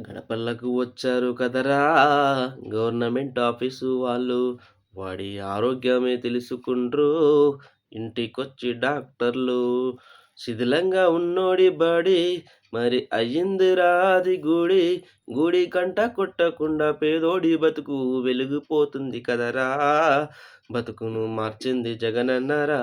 గడపల్లకు వచ్చారు కదరా government office వాళ్ళు. వాడి ఆరోగ్యమే తెలుసుకుండ్రు ఇంటికొచ్చి డాక్టర్లు. శిథిలంగా ఉన్నోడి బడి మరి అయ్యిందిరా అది గుడి. గుడి కంట కొట్టకుండా పేదోడి బతుకు వెలిగిపోతుంది కదరా! బతుకును మార్చింది జగనన్నరా!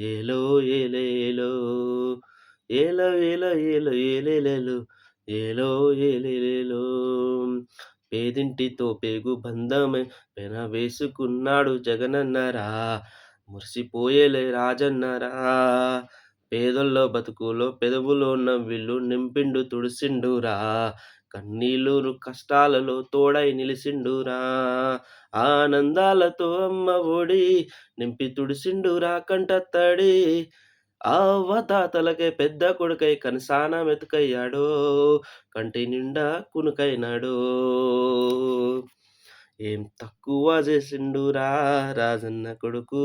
ఏలో ఏలేలో ఏల ఏలో ఏలో ఏలేలేలో ఏలో ఏలేలేలో పేదింటితో పేగు బంధమే పెనవేసుకున్నాడు జగనన్నరా! మురిసిపోయేలే రాజన్నరా! పేదోళ్ళ బతుకులో పెదవులో ఉన్న వీళ్ళు నింపిండు తుడిసిండురా! కన్నీళ్ళు కష్టాలలో తోడై నిలిసిండురా! ఆనందాలతో అమ్మ ఒడి నింపి తుడిసిండురా కంటత్తడి అవ్వతాతలకే పెద్ద కొడుకై కనసాన మెతుకయ్యాడో కంటి నిండా కునుకైనాడో. ఏం తక్కువ చేసిండురా రాజన్న కొడుకు.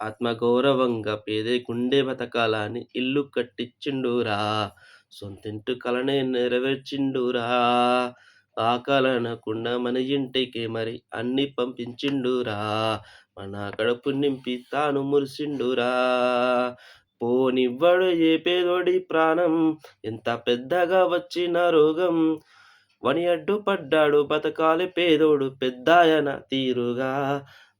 ఆత్మగౌరవంగా పేదరికుండే బతకాలని ఇల్లు కట్టించిండురా! సొంతింటి కలనే నెరవేర్చిండురా! ఆకలనకుండా మన ఇంటికి మరి అన్ని పంపించిండురా! మన కడుపు నింపి తాను మురిసిండురా! పోనివ్వడు ఏ పేదోడి ప్రాణం ఎంత పెద్దగా వచ్చిన రోగం. వని అడ్డుపడ్డాడు బతకాలి పేదోడు పెద్దాయన తీరుగా.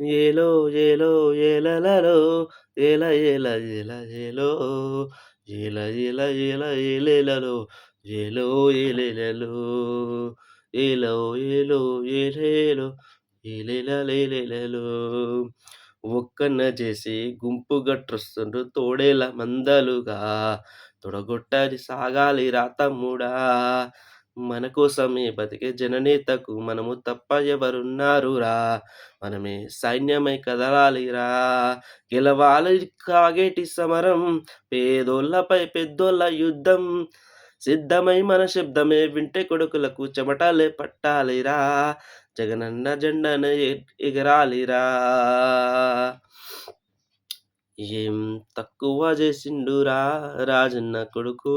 ఏలో ఏలో ఏలలలో ఏల ఏల ఏల ఏలో ఏల ఏల ఏల ఏలేలలో ఏలో ఏలేలలో ఏలో ఏలో ఏలేలో ఏలేలలేలేలలో ఒక్కన్న చేసి గుంపు గట్రొస్తుండ్రు తోడేల మందలుగా. తొడగొట్టాలి సాగాలి రా తమ్ముడా! మన కోసమే బతికే జననేతకు మనము తప్ప ఎవరున్నారురా! మనమే సైన్యమై కదలాలిరా! గెలవాలి కాగేటి సమరం పేదోళ్ళపై పెద్దోళ్ళ యుద్ధం. సిద్ధమై మన శబ్దమే వింటే కొడుకులకు చెమటలే పట్టాలిరా! జగనన్న జెండనే ఎగరాలిరా! ఏం తక్కువ చేసిండురా రాజన్న కొడుకు.